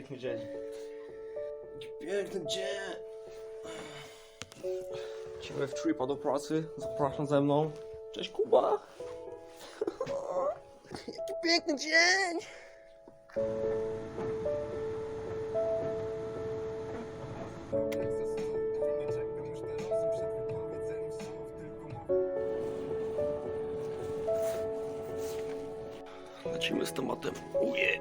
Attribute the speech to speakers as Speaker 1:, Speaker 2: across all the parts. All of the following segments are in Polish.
Speaker 1: Piękny dzień. Piękny dzień. Ciebie w tripa do pracy. Zapraszam ze mną. Cześć Kuba. Jaki piękny dzień. Lecimy z tematem. Uje.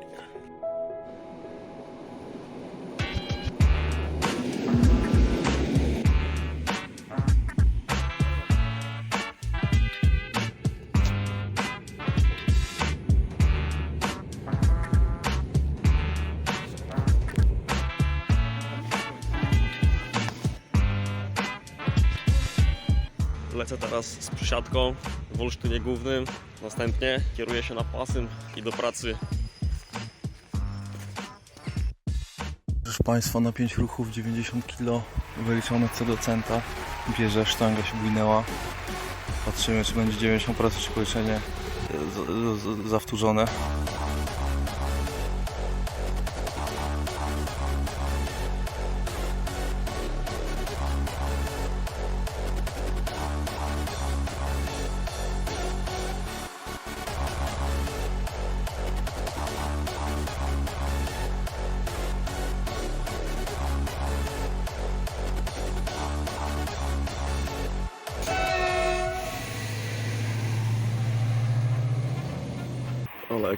Speaker 1: Lecę teraz z przesiadką w Olsztynie Głównym. Następnie kieruję się na pasym i do pracy.
Speaker 2: Proszę Państwa, na 5 ruchów 90 kg wyliczone co do centa. Bierze, sztanga się bujnęła. Patrzymy, czy będzie 90% czy e, z- zawtórzone.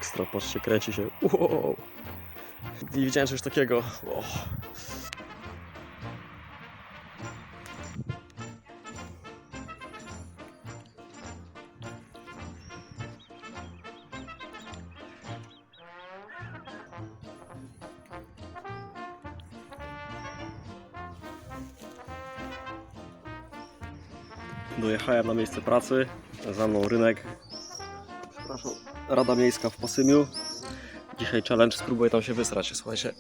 Speaker 1: Ekstra, patrzcie, kręci się. Wow. Nie widziałem czegoś takiego. Wow. Dojechałem na miejsce pracy. Za mną rynek. Rada Miejska w Pasymiu. Dzisiaj challenge, spróbuję tam się wysrać, słuchajcie.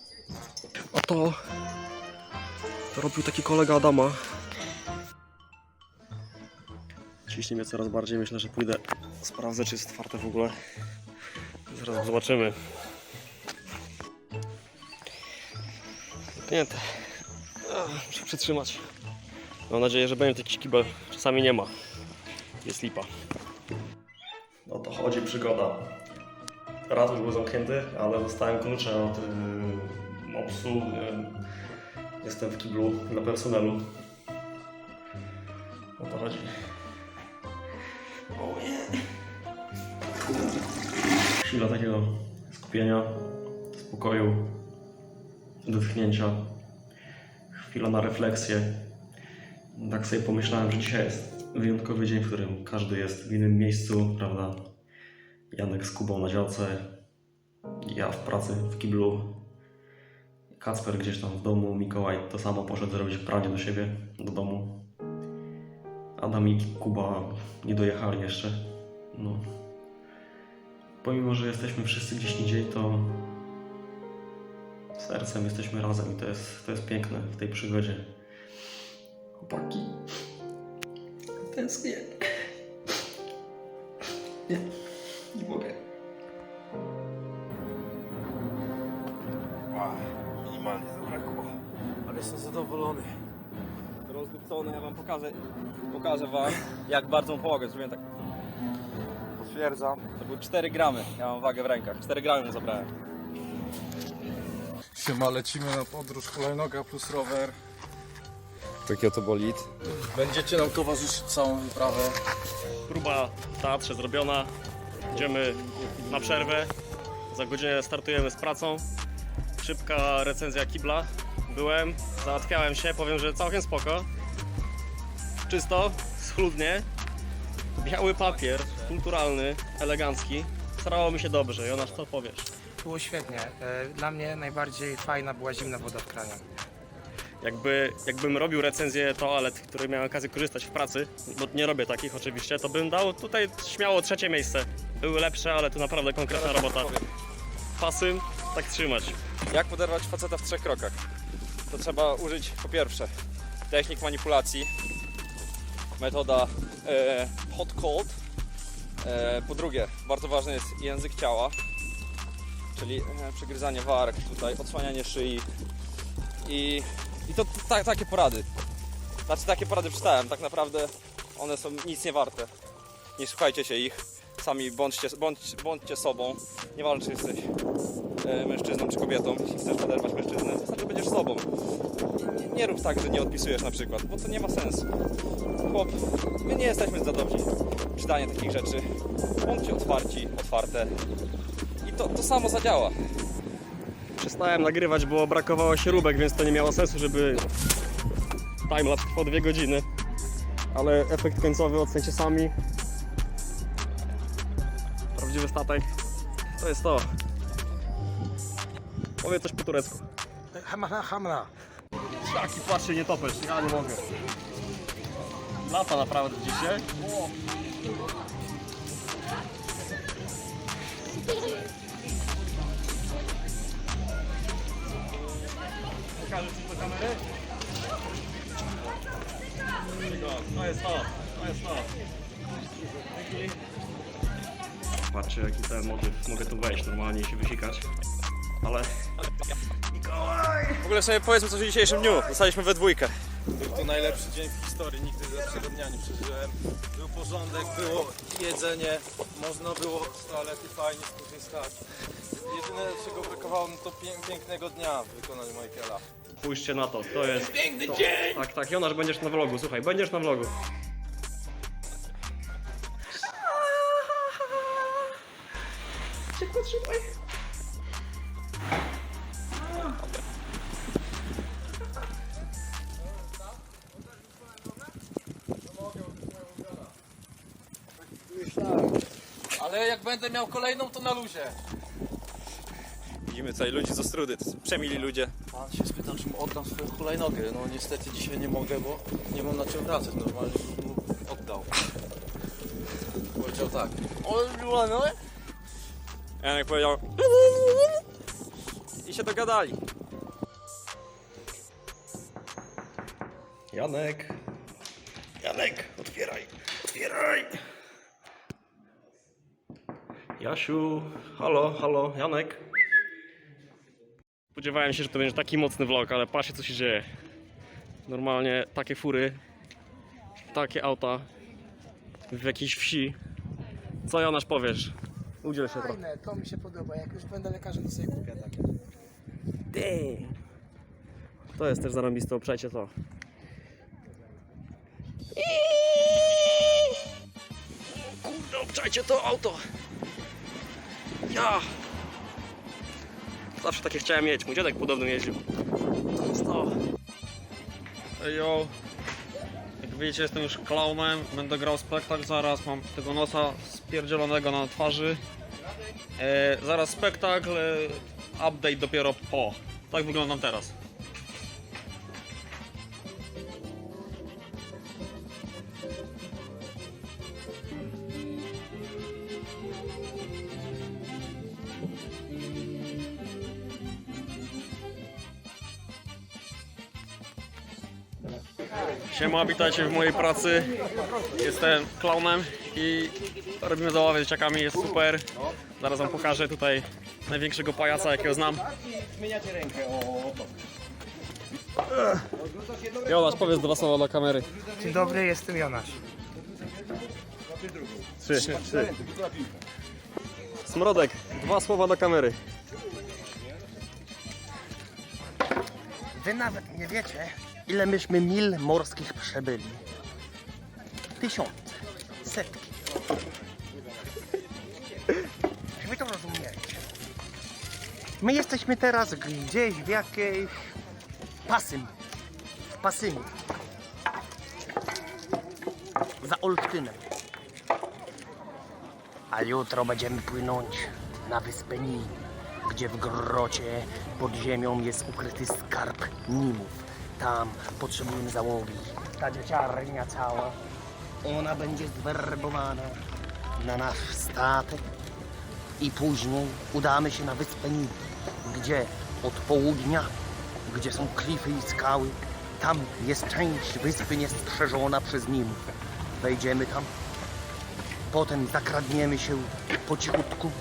Speaker 1: A to... To robił taki kolega Adama. Ciśnie mnie coraz bardziej, myślę, że pójdę. Sprawdzę, czy jest otwarte w ogóle. Zaraz zobaczymy. Zamknięte. Muszę przytrzymać. Mam nadzieję, że będzie jakiś kibel. Czasami nie ma. Jest lipa. No to chodzi przygoda. Raz już był zamknięty, ale dostałem klucze od yy, mopsu. Yy, jestem w kiblu dla personelu. O to chodzi. Chwila takiego skupienia, spokoju, wytchnięcia. Chwila na refleksję. Tak sobie pomyślałem, że dzisiaj jest wyjątkowy dzień, w którym każdy jest w innym miejscu, prawda? Janek z Kubą na działce, ja w pracy w kiblu, Kacper gdzieś tam w domu, Mikołaj to samo poszedł zrobić pranie do siebie, do domu. Adam i Kuba nie dojechali jeszcze. No. Pomimo, że jesteśmy wszyscy gdzieś indziej, to sercem jesteśmy razem i to jest, to jest piękne w tej przygodzie. Chłopaki, tęsknię. Nie, nie mogę.
Speaker 3: Minimalnie zabrakło. Ale jestem zadowolony. Rozdupcony, ja wam pokażę, pokażę wam, jak bardzo mu pomogę. Zrobiłem tak. Potwierdzam. To były 4 gramy. Ja mam wagę w rękach. 4 gramy mu zabrałem.
Speaker 2: Siema, lecimy na podróż hulajnoga plus rower.
Speaker 3: Taki oto bolid.
Speaker 2: Będziecie nam towarzyszyć całą wyprawę.
Speaker 1: Próba w teatrze zrobiona. Idziemy na przerwę. Za godzinę startujemy z pracą. Szybka recenzja kibla. Byłem, załatwiałem się, powiem, że całkiem spoko. Czysto, schludnie. Biały papier, kulturalny, elegancki. Starało mi się dobrze, Jonasz, co powiesz?
Speaker 4: Było świetnie. E, Dla mnie najbardziej fajna była zimna woda w kranie.
Speaker 1: Jakby, jakbym robił recenzję toalet, które miałem okazję korzystać w pracy, bo nie robię takich oczywiście, to bym dał tutaj śmiało trzecie miejsce. Były lepsze, ale to naprawdę konkretna robota. Pasym, tak trzymać.
Speaker 3: Jak poderwać faceta w trzech krokach? To trzeba użyć po pierwsze technik manipulacji, metoda e, hot cold. E, po drugie, bardzo ważny jest język ciała, czyli e, przegryzanie warg, tutaj odsłanianie szyi i, i to ta, takie porady. Znaczy takie porady przeczytałem, tak naprawdę one są nic nie warte. Nie słuchajcie się ich, sami bądźcie, bądź, bądźcie sobą. Nieważne czy jesteś e, mężczyzną czy kobietą, jeśli chcesz poderwać mężczyznę, to znaczy będziesz sobą. Nie, nie rób tak, że nie odpisujesz na przykład, bo to nie ma sensu. Chłop, my nie jesteśmy za dobrzy w czytaniu takich rzeczy. Bądźcie otwarci, otwarte i to, to samo zadziała.
Speaker 1: Przestałem nagrywać, bo brakowało śrubek, więc to nie miało sensu, żeby timelapse trwał dwie godziny. Ale efekt końcowy ocencie sami. Prawdziwy statek. To jest to. Powiedz coś po turecku.
Speaker 4: Hamna, hamna.
Speaker 1: Taki patrzcie, nie topesz, ja nie mogę. Lata naprawdę dzisiaj. Pokażesz coś do kamery? To jest to, to jest to. Patrzcie jaki ten motyw, mogę tu wejść normalnie i się wysikać. Ale...
Speaker 3: W ogóle sobie powiedzmy coś o dzisiejszym dniu. Zostaliśmy we dwójkę.
Speaker 5: Był to najlepszy dzień w historii, nigdy lepszego dnia nie przeżyłem. Był porządek, było jedzenie, można było z toalety fajnie skorzystać. Jedyne czego brakowało no to pię- pięknego dnia w wykonaniu Michaela.
Speaker 1: Spójrzcie na to, to jest... Piękny to, dzień! Tak, tak, Jonasz, będziesz na vlogu, słuchaj, będziesz na vlogu. Szybko, trzymaj.
Speaker 5: Ale jak będę miał kolejną, to na luzie.
Speaker 3: Widzimy tutaj ludzi z Ostrudy, to są przemili ludzie.
Speaker 2: Pan się spytał, czy mu oddam swoją hulajnogę. No niestety dzisiaj nie mogę, bo nie mam na czym wracać. Normalnie bym oddał. Powiedział tak.
Speaker 3: Janek powiedział... I się dogadali.
Speaker 1: Janek. Janek, otwieraj, otwieraj. Jasiu, halo, halo, Janek. Spodziewałem się, że to będzie taki mocny vlog, ale patrzcie co się dzieje. Normalnie takie fury, takie auta w jakiejś wsi. Co Jonasz powiesz? Udziel się trochę.
Speaker 4: Fajne, to mi się podoba. Jak już będę lekarzem, to sobie kupię takie.
Speaker 1: Ty. To jest też zarąbiste, obczajcie to. Kurde, obczajcie to auto. Ja. Zawsze takie chciałem mieć. Mój dziadek podobno jeździł. To.
Speaker 6: Ejo, jak widzicie jestem już klaunem, będę grał spektakl zaraz, mam tego nosa spierdzielonego na twarzy. E, zaraz spektakl, update dopiero po. Tak wyglądam teraz. Siema, witajcie w mojej pracy. Jestem klaunem i robimy zabawę z dzieciakami, jest super. Zaraz wam pokażę tutaj największego pajaca jakiego znam. Jonasz, powiedz dwa słowa do kamery.
Speaker 4: Dzień dobry, jestem Jonasz.
Speaker 1: Trzy, trzy. Smrodek, dwa słowa do kamery.
Speaker 7: Wy nawet nie wiecie, ile myśmy mil morskich przebyli. Tysiące, setki. Czy wy to rozumiecie? My jesteśmy teraz gdzieś w jakiejś Pasym. W Pasymie. Za Olsztynem. A jutro będziemy płynąć na wyspę Nin, gdzie w grocie pod ziemią jest ukryty skarb Nimów. Tam potrzebujemy załogi. Ta dzieciarnia cała, ona będzie zwerbowana na nasz statek i później udamy się na wyspę Nin, gdzie od południa, gdzie są klify i skały, tam jest część wyspy niestrzeżona przez Nimów. Wejdziemy tam, Potem zakradniemy się po cichutku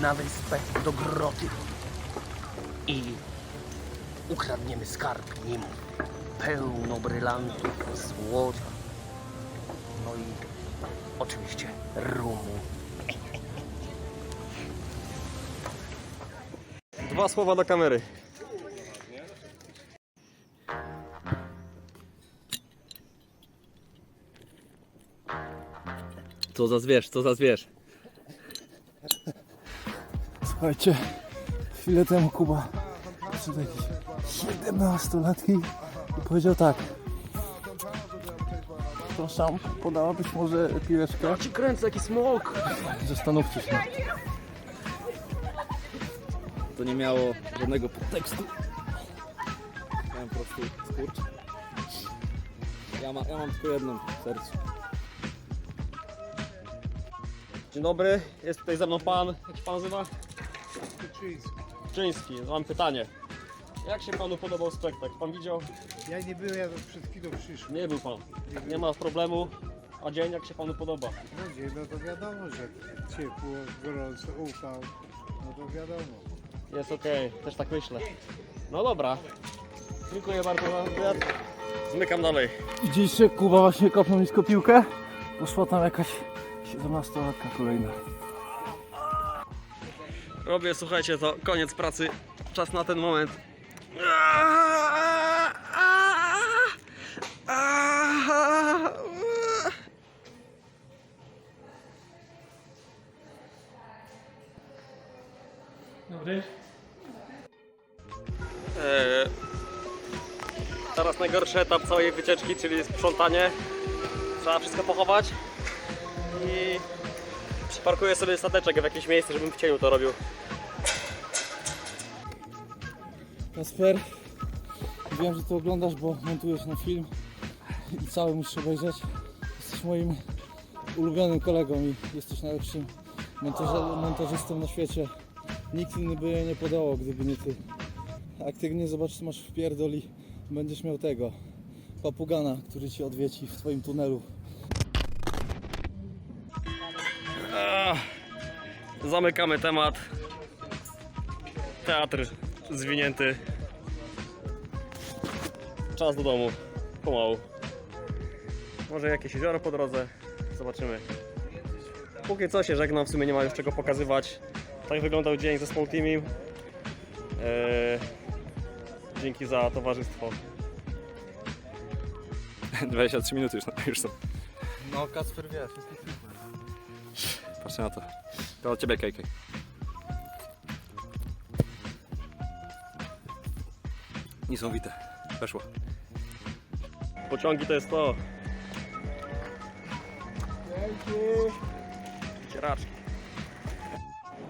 Speaker 7: na wyspę do groty i ukradniemy skarb nim. Pełno brylantów, złota. No i oczywiście rumu.
Speaker 1: Dwa słowa do kamery.
Speaker 3: Co za zwierz, co za zwierz.
Speaker 2: Słuchajcie, chwilę temu Kuba przyszedł jakiś 17-latki i powiedział tak. Proszę, podała być może piłeczkę?
Speaker 7: Ci kręcę, jaki smok!
Speaker 2: Zastanówcie się.
Speaker 3: To nie miało żadnego podtekstu. Miałem po prostu skurcz. Ja, ma, ja mam tylko jedną w sercu.
Speaker 1: Dzień dobry, jest tutaj ze mną pan, jak się pan nazywa? Czyński. Mam pytanie. Jak się panu podobał spektakl? Pan widział?
Speaker 8: Ja nie byłem, ja przed chwilą przyszłem.
Speaker 1: Nie był pan. Nie ma problemu. A dzień jak się panu podoba?
Speaker 8: No dzień, no to wiadomo, że ciepło, gorąco, upał. No to wiadomo.
Speaker 1: Jest okej, też tak myślę. No dobra. Dziękuję bardzo za wywiad. Zmykam dalej.
Speaker 2: Widzieliście, Kuba właśnie kopnął nisko piłkę? Poszła tam jakaś 17-latka kolejna.
Speaker 1: Robię, słuchajcie, to koniec pracy. Czas na ten moment.
Speaker 9: Dobry.
Speaker 1: Eee, teraz najgorszy etap całej wycieczki, czyli sprzątanie. Trzeba wszystko pochować i przyparkuję sobie stateczek w jakieś miejsce, żebym w cieniu to robił.
Speaker 2: Kasper, wiem, że to oglądasz, bo montujesz na film i cały musisz obejrzeć. Jesteś moim ulubionym kolegą i jesteś najlepszym montaże, montażystą na świecie. Nikt inny by jej nie podało, gdyby nie ty. A Jak ty nie zobaczysz, masz w pierdoli, będziesz miał tego papugana, który ci odwieci w twoim tunelu.
Speaker 1: Zamykamy temat. Teatr zwinięty. Czas do domu. Pomału. Może jakieś jezioro po drodze. Zobaczymy. Póki co się żegnam, w sumie nie ma już czego pokazywać. Tak wyglądał dzień ze Small. Eee, dzięki za towarzystwo.
Speaker 3: 23 minuty już, już są.
Speaker 2: No, Kasper wie, wszystko
Speaker 3: Patrzcie na to. To od ciebie, KK. Niesamowite. Weszło.
Speaker 1: Pociągi to jest to. Cieraczki.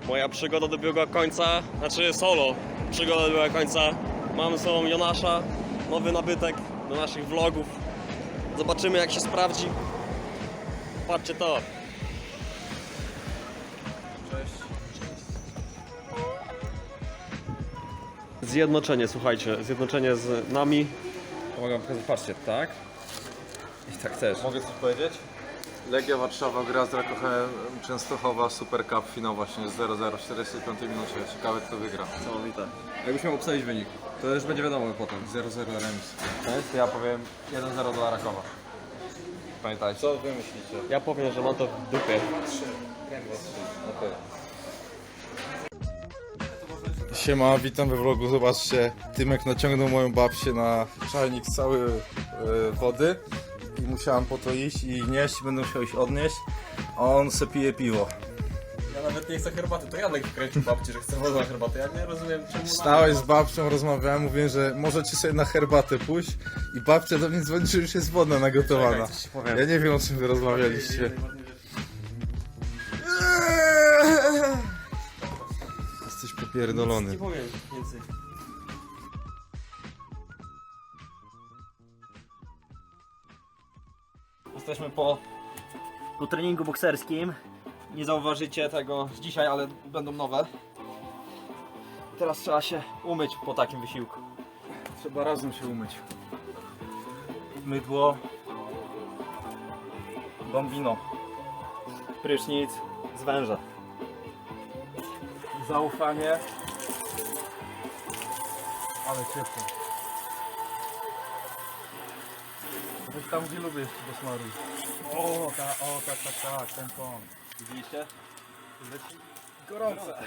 Speaker 1: Moja przygoda dobiegła końca, znaczy solo. Przygoda dobiegła końca. Mam ze sobą Jonasza, nowy nabytek do naszych vlogów. Zobaczymy jak się sprawdzi. Patrzcie to. Zjednoczenie, słuchajcie, zjednoczenie z nami,
Speaker 3: Pomagam pokazać, patrzcie, tak? I tak też. Mogę coś powiedzieć? Legia Warszawa gra z Rakochem Częstochowa Super Cup finał właśnie z 0-0 w 45 minucie. Ciekawe kto wygra.
Speaker 1: niesamowite.
Speaker 3: Jakbyś miał obstawić wynik, to już będzie wiadomo potem. 0-0 remis. To ja powiem 1-0 dla Rakowa. Pamiętajcie. Co wy myślicie?
Speaker 1: Ja powiem, że mam to w dupie.
Speaker 3: Okej.
Speaker 10: Siema, witam we vlogu. Zobaczcie, Tymek naciągnął moją babcię na czajnik z całej e, wody i musiałam po to iść i nieść, będę musiał iść odnieść, a on se pije piwo.
Speaker 3: Ja nawet nie chcę herbaty, to Janek wkręcił babci, że chce wodę na herbatę. Ja nie rozumiem czemu...
Speaker 10: Stałeś z babcią, rozmawiałem, mówiłem, że możecie sobie na herbatę pójść i babcia do mnie dzwoni, że już jest woda nagotowana.
Speaker 3: Czekaj, coś ci powiem.
Speaker 10: Ja nie wiem, o czym wy rozmawialiście. Jesteś popierdolony.
Speaker 1: Nie powiem więcej.
Speaker 3: Jesteśmy po, po treningu bokserskim. Nie zauważycie tego z dzisiaj, ale będą nowe. Teraz trzeba się umyć po takim wysiłku.
Speaker 10: Trzeba razem się umyć.
Speaker 3: Mydło, bombino, prysznic z węża.
Speaker 2: Zaufanie. Ale ciepło. Weź tam gdzie lubię jeszcze posmaruj. O, ta, o, tak, tak, tak, ten kąt.
Speaker 3: Widzieliście?
Speaker 2: Gorące.